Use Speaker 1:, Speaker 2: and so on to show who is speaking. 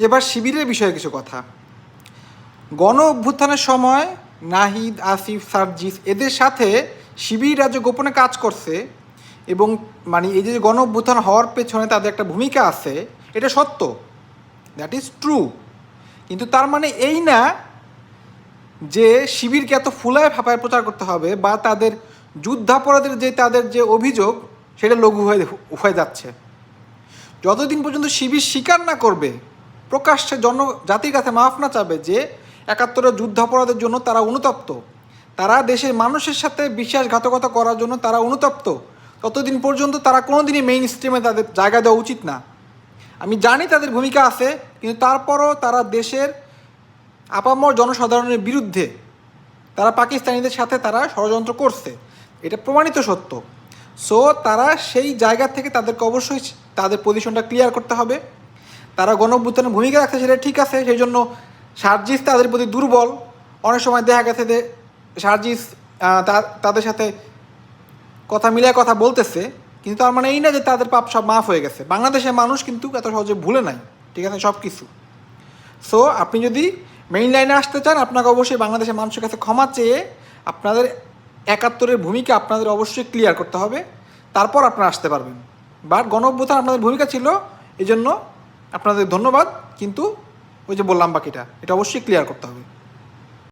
Speaker 1: এবার শিবিরের বিষয়ে কিছু কথা। গণ অভ্যুত্থানের সময় নাহিদ, আসিফ, সার্জিস এদের সাথে শিবির রাজ্য গোপনে কাজ করছে এবং মানে এই যে গণ অভ্যুত্থান হওয়ার পেছনে তাদের একটা ভূমিকা আছে, এটা সত্য। দ্যাট ইজ ট্রু কিন্তু তার মানে এই না যে শিবিরকে এত ফুলায় ফাঁপায় প্রচার করতে হবে বা তাদের যুদ্ধাপরাধের যে তাদের যে অভিযোগ, সেটা লঘু হয়ে হয়ে যাচ্ছে। যতদিন পর্যন্ত শিবির স্বীকার না করবে প্রকাশ্যে জন জাতির কাছে মাফ না চাবে যে একাত্তরের যুদ্ধাপরাধের জন্য তারা অনুতপ্ত। তারা দেশের মানুষের সাথে বিশ্বাসঘাতকতা করার জন্য তারা অনুতপ্ত। ততদিন পর্যন্ত তারা কোনোদিনই মেইন স্ট্রিমে তাদের জায়গা দেওয়া উচিত না। আমি জানি তাদের ভূমিকা আছে, কিন্তু তারপরও তারা দেশের আপামর জনসাধারণের বিরুদ্ধে তারা পাকিস্তানিদের সাথে তারা ষড়যন্ত্র করছে। এটা প্রমাণিত সত্য। সো তারা সেই জায়গা থেকে তাদেরকে অবশ্যই তাদের পজিশনটা ক্লিয়ার করতে হবে। তারা গণঅভ্যুত্থানের ভূমিকা রাখছে সেটা ঠিক আছে সেই জন্য সার্জিস তাদের প্রতি দুর্বল। অনেক সময় দেখা গেছে যে সার্জিস তাদের সাথে কথা মিলিয়ে কথা বলতেছে, কিন্তু তার মানে এই না যে তাদের পাপ সব মাফ হয়ে গেছে। বাংলাদেশের মানুষ কিন্তু এত সহজে ভুলে নাই, ঠিক আছে সব কিছু সো আপনি যদি মেইন লাইনে আসতে চান, আপনাকে অবশ্যই বাংলাদেশের মানুষের কাছে ক্ষমা চেয়ে আপনাদের একাত্তরের ভূমিকা আপনাদের অবশ্যই ক্লিয়ার করতে হবে। তারপর আপনারা আসতে পারবেন। বাট গণ আপনাদের ভূমিকা ছিল এই জন্য আপনাদের ধন্যবাদ কিন্তু ওই যে বললাম বাকিটা এটা অবশ্যই ক্লিয়ার করতে হবে।